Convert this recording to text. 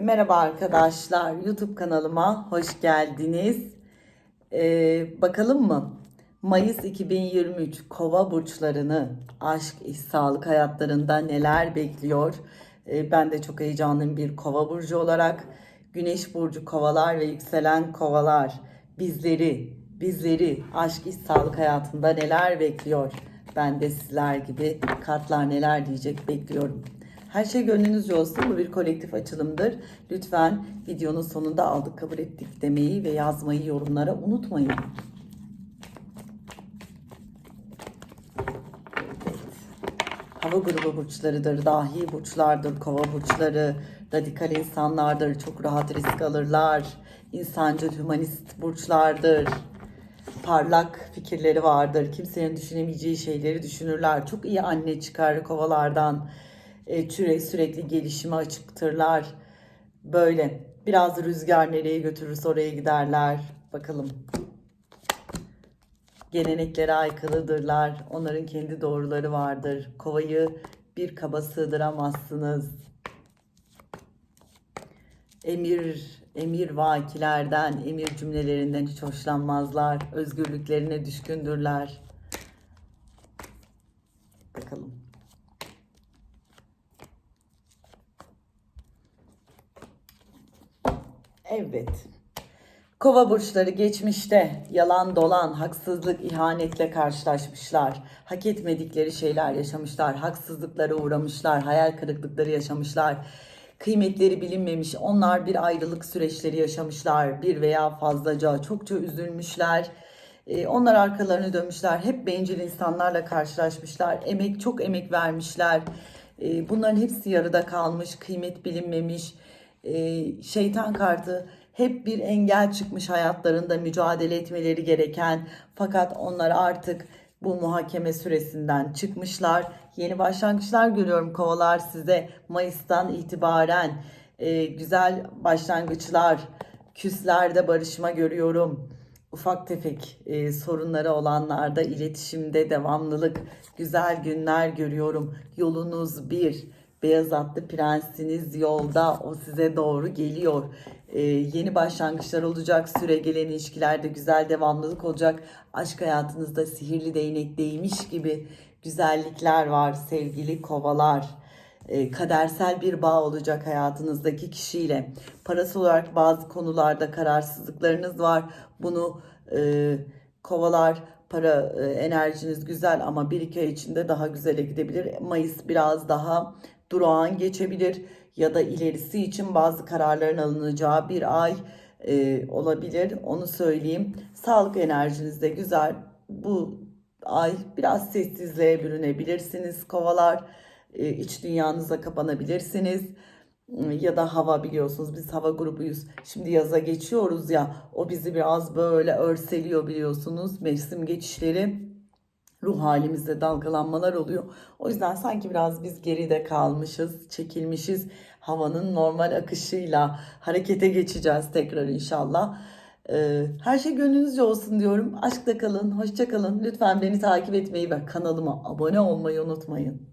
Merhaba arkadaşlar, YouTube kanalıma hoş geldiniz. Ee, bakalım mı? Mayıs 2023 Kova burçlarını aşk, iş, sağlık hayatlarında neler bekliyor? Ee, ben de çok heyecanlıyım bir Kova burcu olarak. Güneş burcu Kovalar ve yükselen Kovalar bizleri, bizleri aşk, iş, sağlık hayatında neler bekliyor? Ben de sizler gibi kartlar neler diyecek bekliyorum. Her şey gönlünüzce olsun. Bu bir kolektif açılımdır. Lütfen videonun sonunda aldık kabul ettik demeyi ve yazmayı yorumlara unutmayın. Hava grubu burçlarıdır, dahi burçlardır, kova burçları, radikal insanlardır, çok rahat risk alırlar, insancıl, hümanist burçlardır parlak fikirleri vardır. Kimsenin düşünemeyeceği şeyleri düşünürler. Çok iyi anne çıkar kovalardan. E, süre, sürekli gelişime açıktırlar. Böyle biraz rüzgar nereye götürürse oraya giderler. Bakalım. Geleneklere aykırıdırlar. Onların kendi doğruları vardır. Kovayı bir kaba sığdıramazsınız. Emir, emir vakilerden, emir cümlelerinden hiç hoşlanmazlar. Özgürlüklerine düşkündürler. Bakalım. Evet. Kova burçları geçmişte yalan dolan, haksızlık, ihanetle karşılaşmışlar. Hak etmedikleri şeyler yaşamışlar. Haksızlıklara uğramışlar, hayal kırıklıkları yaşamışlar. Kıymetleri bilinmemiş. Onlar bir ayrılık süreçleri yaşamışlar. Bir veya fazlaca çokça üzülmüşler. Ee, Onlar arkalarını dönmüşler. Hep bencil insanlarla karşılaşmışlar. Emek çok emek vermişler. Ee, Bunların hepsi yarıda kalmış, kıymet bilinmemiş. Ee, Şeytan kartı hep bir engel çıkmış hayatlarında mücadele etmeleri gereken fakat onlar artık bu muhakeme süresinden çıkmışlar. Yeni başlangıçlar görüyorum kovalar size Mayıs'tan itibaren Ee, güzel başlangıçlar, küslerde barışma görüyorum. Ufak tefek e, sorunları olanlarda iletişimde devamlılık, güzel günler görüyorum. Yolunuz bir. Beyaz atlı prensiniz yolda. O size doğru geliyor. Ee, yeni başlangıçlar olacak. Süre gelen ilişkilerde güzel devamlılık olacak. Aşk hayatınızda sihirli değnek değmiş gibi güzellikler var sevgili kovalar. Ee, kadersel bir bağ olacak hayatınızdaki kişiyle. Parası olarak bazı konularda kararsızlıklarınız var. Bunu e, kovalar para e, enerjiniz güzel ama bir iki ay içinde daha güzele gidebilir. Mayıs biraz daha durağan geçebilir ya da ilerisi için bazı kararların alınacağı bir ay e, olabilir. Onu söyleyeyim. Sağlık enerjiniz de güzel. Bu ay biraz sessizliğe bürünebilirsiniz kovalar. E, iç dünyanıza kapanabilirsiniz ya da hava biliyorsunuz biz hava grubuyuz. Şimdi yaza geçiyoruz ya o bizi biraz böyle örseliyor biliyorsunuz. Mevsim geçişleri ruh halimizde dalgalanmalar oluyor. O yüzden sanki biraz biz geride kalmışız, çekilmişiz. Havanın normal akışıyla harekete geçeceğiz tekrar inşallah. Ee, Her şey gönlünüzce olsun diyorum. Aşkla kalın, hoşça kalın. Lütfen beni takip etmeyi ve kanalıma abone olmayı unutmayın.